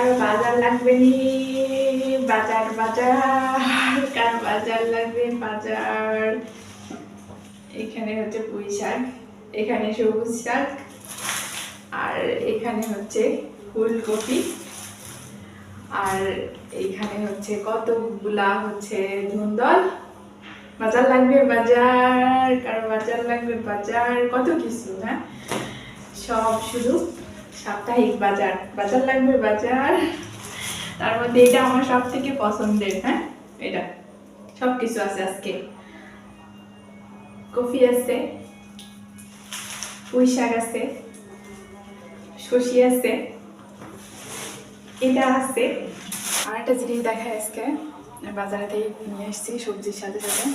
বাজার লাগবে নি, বাজার বাজার, কার বাজার লাগবে বাজার? এখানে হচ্ছে পুঁই শাক, এখানে সবুজ শাক, আর এখানে হচ্ছে ফুলকপি, আর এইখানে হচ্ছে কতগুলা হচ্ছে ধুন্দল। বাজার লাগবে বাজার, কারও বাজার লাগবে বাজার, কত কিছু হ্যাঁ? সব শুধু সাপ্তাহিক বাজার বাজার লাগবে বাজার। তার মধ্যে এটা আমার সব থেকে পছন্দের হ্যাঁ? এটা সব কিছু আছে আজকে। কফি আছে, পুঁই শাক আছে, শশি আছে, এটা আছে। আর একটা জিনিস দেখায় আজকে, বাজারে থেকে নিয়ে এসেছি সবজির সাথে সাথে।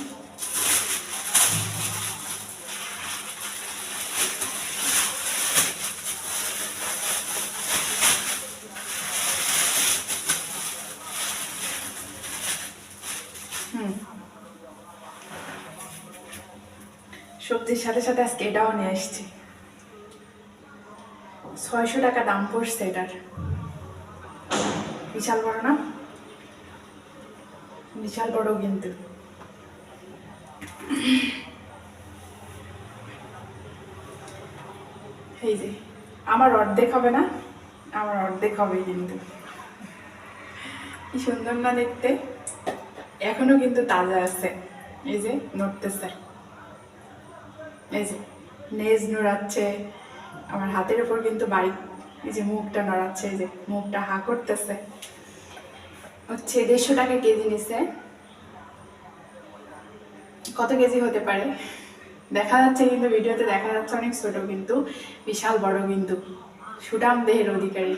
সবজির সাথে সাথে আজকে এটাও নিয়ে এসেছি ছয়শো টাকা দাম পড়ছে এটার। বিশাল বড় না? বিশাল বড় কিন্তু। এই যে, আমার অর্ধেক হবে না? আমার অর্ধেক হবে কিন্তু। কি সুন্দর না দেখতে? এখনও কিন্তু তাজা আছে। এই যে, নড়তেছে। এই যে, নেজ নড়াচ্ছে। আমার হাতের উপর কিন্তু বাড়ি, এই যে মুখটা নড়াচ্ছে, এই যে মুখটা হা করতেছে। হচ্ছে দেড়শো টাকা কেজি নিছে। কত কেজি হতে পারে? দেখা যাচ্ছে কিন্তু, ভিডিওতে দেখা যাচ্ছে অনেক ছোট কিন্তু, বিশাল বড় কিন্তু। সুটাম দেহের অধিকারী।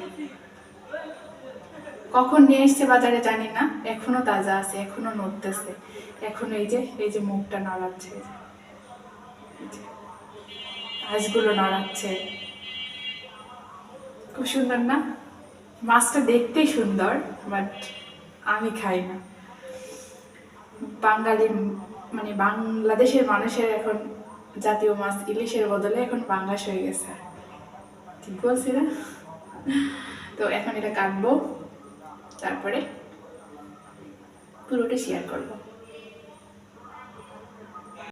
কখন নিয়ে এসছে বাজারে জানি না, এখনও তাজা আছে, এখনও নড়তেছে। এখনও এই যে এই যে মুখটা নড়াচ্ছে। হাঁসগুলো নড়াচ্ছে। খুব সুন্দর না? মাছটা দেখতেই সুন্দর বাট আমি খাই না। বাঙালি মানে বাংলাদেশের মানুষের এখন জাতীয় মাছ ইলিশের বদলে এখন বাংলাস হয়ে গেছে। ঠিক বলছি না? তো এখন এটা কাটবো। তারপরে পুরোটা শেয়ার করব।